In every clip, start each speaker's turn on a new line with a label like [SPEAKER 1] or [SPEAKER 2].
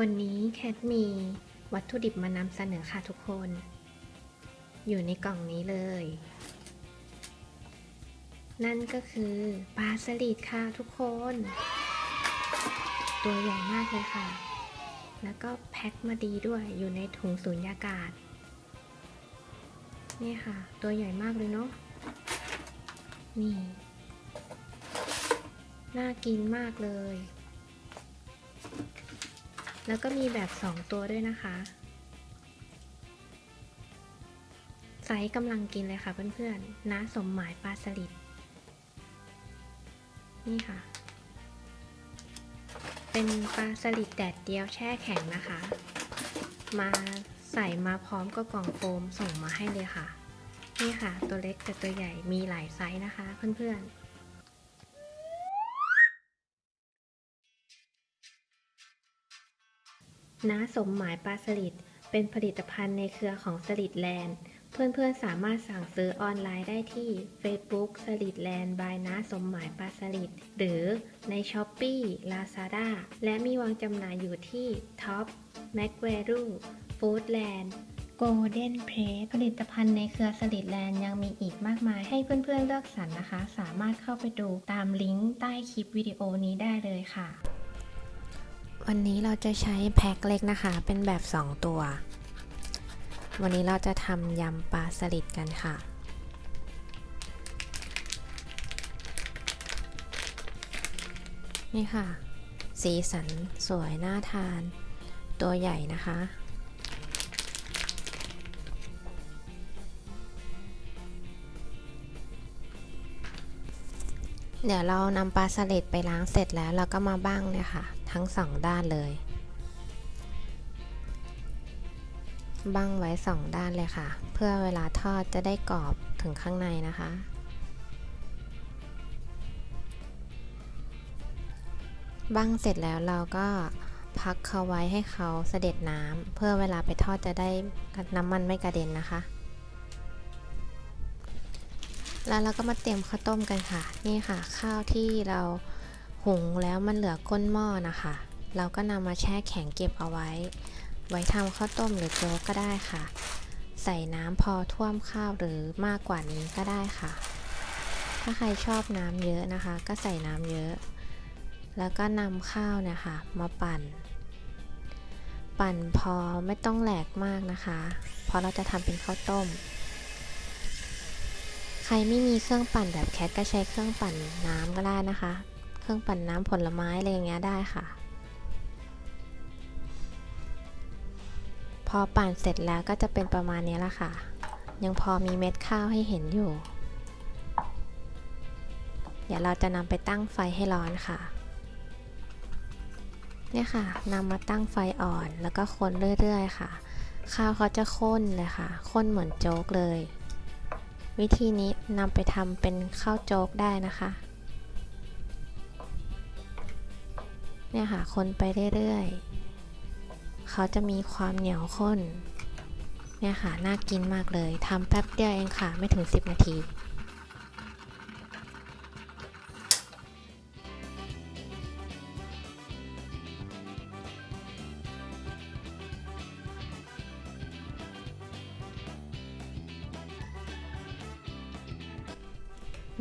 [SPEAKER 1] วันนี้แคทมีวัตถุดิบมานำเสนอค่ะทุกคน อยู่ในกล่องนี้เลย นั่นก็คือปลาสลิดค่ะทุกคน ตัวใหญ่มากเลยค่ะ แล้วก็แพ็คมาดีด้วยอยู่ในถุงสูญญากาศ นี่ค่ะ ตัวใหญ่มากเลยเนาะ นี่ น่ากินมากเลย แล้วก็มีแบบ 2 ตัวด้วยนะคะไซส์กำลังกินเลยค่ะเพื่อนๆน้าสมหมายปลาสลิดนี่ค่ะ เป็นปลาสลิดแดดเดียวแช่แข็งนะคะ มาใส่มาพร้อมกับกล่องโฟมส่งมาให้เลยค่ะ นี่ค่ะ ตัวเล็กกับตัวใหญ่มีหลายไซส์นะคะ เพื่อนๆน้าสมหมายปลาสลิดเป็นผลิตภัณฑ์ในเครือของสลิดแลนด์ เพื่อนๆ สามารถสั่งซื้อออนไลน์ได้ที่ Facebook สลิดแลนด์บายน้าสมหมายปลาสลิดหรือใน s h อ p e e Lazada และมีวางจำหน่ายอยู่ที่ Top m a c v a l u Foodland Golden p l a t ผลิตภัณฑ์ในเครือสลิดแลนด์ยังมีอีกมากมายให้เพื่อนๆเลือกสรรนะคะ สามารถเข้าไปดูตามลิงก์ใต้คลิปวิดีโอนี้ได้เลยค่ะ วันนี้เราจะใช้แพ็คเล็กนะคะ เป็นแบบ 2 ตัว วันนี้เราจะทำยำปลาสลิดกันค่ะ นี่ค่ะ สีสันสวยน่าทาน ตัวใหญ่นะคะ เดี๋ยวเรานำปลาสลิดไปล้างเสร็จแล้วเราก็มาบ้างเนี่ยค่ะ ทั้งสองด้านเลย บ้งไว้สองด้านเลยค่ะ เพื่อเวลาทอดจะได้กรอบถึงข้างในนะคะบ้งเสร็จแล้วเราก็พักเขาไว้ให้เขาเสด็จน้ำเพื่อเวลาไปทอดจะได้น้ำมันไม่กระเด็นนะคะ แล้วเราก็มาเตรียมข้าวต้มกันค่ะ นี่ค่ะ ข้าวที่เราหุงแล้วมันเหลือก้นหม้อนะคะ เราก็นำมาแช่แข็งเก็บเอาไว้ ไว้ทำข้าวต้มหรือโจ๊กก็ได้ค่ะ ใส่น้ำพอท่วมข้าวหรือมากกว่านี้ก็ได้ค่ะ ถ้าใครชอบน้ำเยอะนะคะ ก็ใส่น้ำเยอะ แล้วก็นำข้าวเนี่ยค่ะมาปั่น ปั่นพอไม่ต้องแหลกมากนะคะเพราะเราจะทำเป็นข้าวต้ม ใครไม่มีเครื่องปั่นแบบแคทก็ใช้เครื่องปั่นน้ำก็ได้นะคะ เครื่องปั่นน้ำผลไม้อะไรอย่างเงี้ยได้ค่ะ อปั่นเสร็จแล้วก็จะเป็นประมาณนี้ละค่ะ ยังพอมีเม็ดข้าวให้เห็นอยู่ เดี๋ยวเราจะนำไปตั้งไฟให้ร้อนค่ะ เนี่ยค่ะนำมาตั้งไฟอ่อนแล้วก็คนเรื่อยๆค่ะ ข้าวเขาจะข้นเลยค่ะ ข้นเหมือนโจ๊กเลย วิธีนี้นำไปทำเป็นข้าวโจ๊กได้นะคะเนี่ยค่ะ คนไปเรื่อยๆ เขาจะมีความเหนียวข้น เนี่ยค่ะ น่ากินมากเลยทำแป๊บเดียวเองค่ะ ไม่ถึง 10 นาที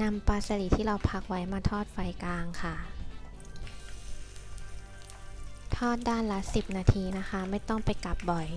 [SPEAKER 1] นำปลาสลิดที่เราพักไว้มาทอดไฟกลางค่ะ อดด้านละ 10 นาทีนะคะ ไม่ต้องไปกลับบ่อย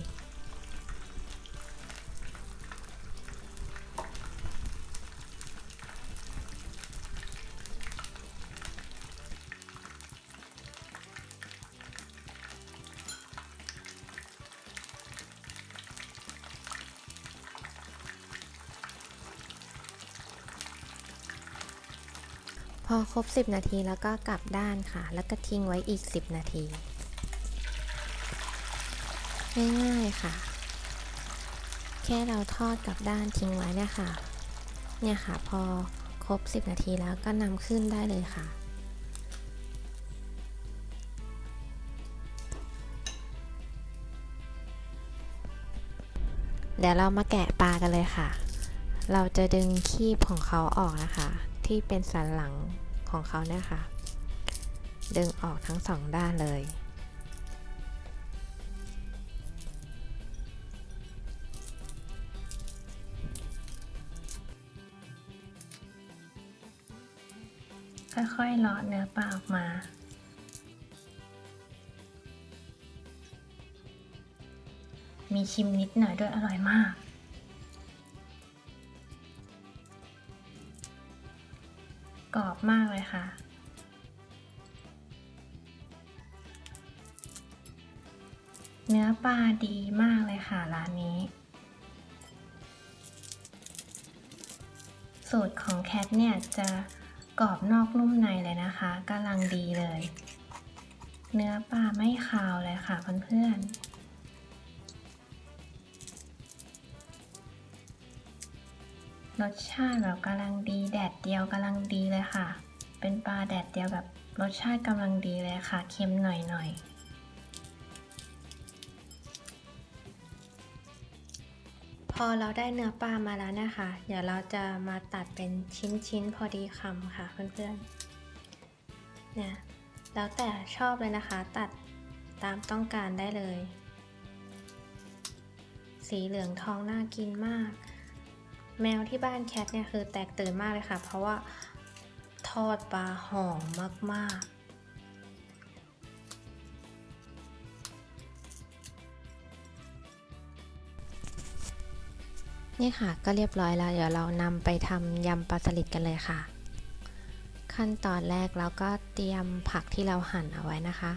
[SPEAKER 1] พอครบ 10 นาทีแล้วก็กลับด้านค่ะ แล้วก็ทิ้งไว้อีก 10 นาที ง่ายๆค่ะ แค่เราทอดกับด้านทิ้งไว้เนี่ยค่ะ เนี่ยค่ะพอครบ 10 นาทีแล้วก็นำขึ้นได้เลยค่ะ เดี๋ยวเรามาแกะปลากันเลยค่ะ เราจะดึงคีบของเขาออกนะคะ ที่เป็นสันหลังของเขาเนี่ยค่ะ ดึงออกทั้งสองด้านเลย ค่อยๆเลาะเนื้อปลาออกมามีชิมนิดหน่อยด้วยอร่อยมาก กรอบมากเลยค่ะ เนื้อปลาดีมากเลยค่ะร้านนี้ สูตรของแคทเนี่ยจะ กรอบนอกนุ่มในเลยนะคะกำลังดีเลย เนื้อปลาไม่คาวเลยค่ะเพื่อนๆรสชาติแบบกำลังดีแดดเดียวกำลังดีเลยค่ะ เป็นปลาแดดเดียวแบบรสชาติกำลังดีเลยค่ะ เค็มหน่อยๆ พอเราได้เนื้อปลามาแล้วนะคะ เดี๋ยวเราจะมาตัดเป็นชิ้นๆพอดีคำค่ะเพื่อนๆเนี่ยแล้วแต่ชอบเลยนะคะ ตัดตามต้องการได้เลย สีเหลืองทองน่ากินมาก แมวที่บ้านแคทเนี่ยคือแตกตื่นมากเลยค่ะ เพราะว่าทอดปลาหอมมากๆ นี่ค่ะก็เรียบร้อยแล้ว เดี๋ยวเรานำไปทำยำปลาสลิดกันเลยค่ะ ขั้นตอนแรกเราก็เตรียมผักที่เราหั่นเอาไว้นะคะ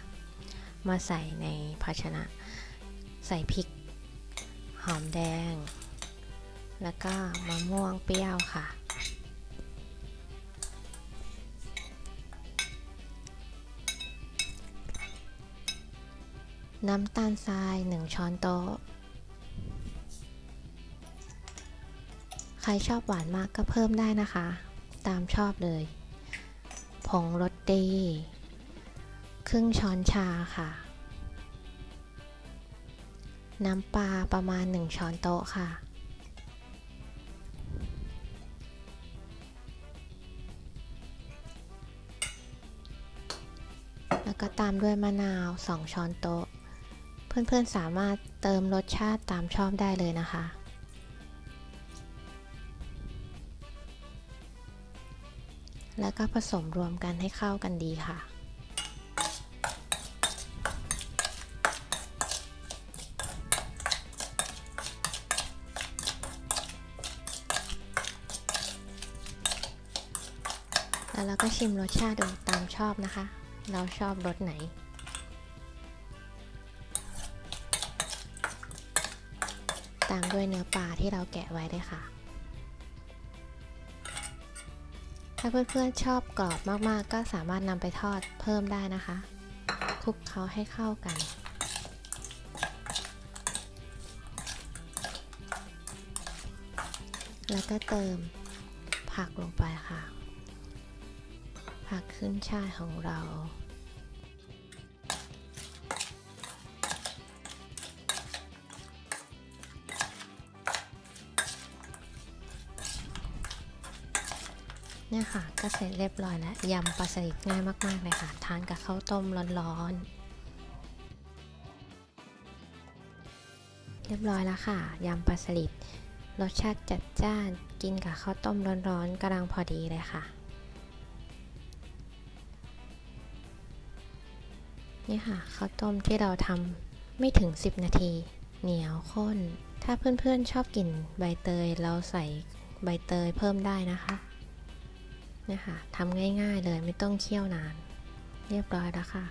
[SPEAKER 1] มาใส่ในภาชนะ ใส่พริก หอมแดง แล้วก็มะม่วงเปรี้ยวค่ะ น้ำตาลทราย 1 ช้อนโต๊ะ ใครชอบหวานมากก็เพิ่มได้นะคะ ตามชอบเลย ผงรสดี ครึ่งช้อนชาค่ะ น้ำปลาประมาณ 1 ช้อนโต๊ะค่ะ แล้วก็ตามด้วยมะนาว 2 ช้อนโต๊ะ เพื่อนๆสามารถเติมรสชาติตามชอบได้เลยนะคะ แล้วก็ผสมรวมกันให้เข้ากันดีค่ะ แล้วเราก็ชิมรสชาติดูตามชอบนะคะ เราชอบรสไหนตามด้วยเนื้อปลาที่เราแกะไว้ด้วยค่ะ ถ้าเพื่อนๆชอบกรอบมากๆ ก็สามารถนำไปทอดเพิ่มได้นะคะคลุกเขาให้เข้ากัน แล้วก็เติมผักลงไปค่ะ ผักขึ้นช่ายของเรา เนี่ยค่ะก็เสร็จเรียบร้อยแล้วยำปลาสลิดง่ายมากๆเลยค่ะ ทานกับข้าวต้มร้อนๆ เรียบร้อยแล้วค่ะยำปลาสลิดรสชาติจัดจ้านกินกับข้าวต้มร้อนๆกำลังพอดีเลยค่ะ นี่ค่ะข้าวต้มที่เราทำไม่ถึง 10 นาที เหนียวข้น ถ้าเพื่อนๆชอบกลิ่นใบเตยเราใส่ใบเตยเพิ่มได้นะคะ เนี่ยค่ะทำง่ายๆเลยไม่ต้องเคี่ยวนาน เรียบร้อยแล้วค่ะ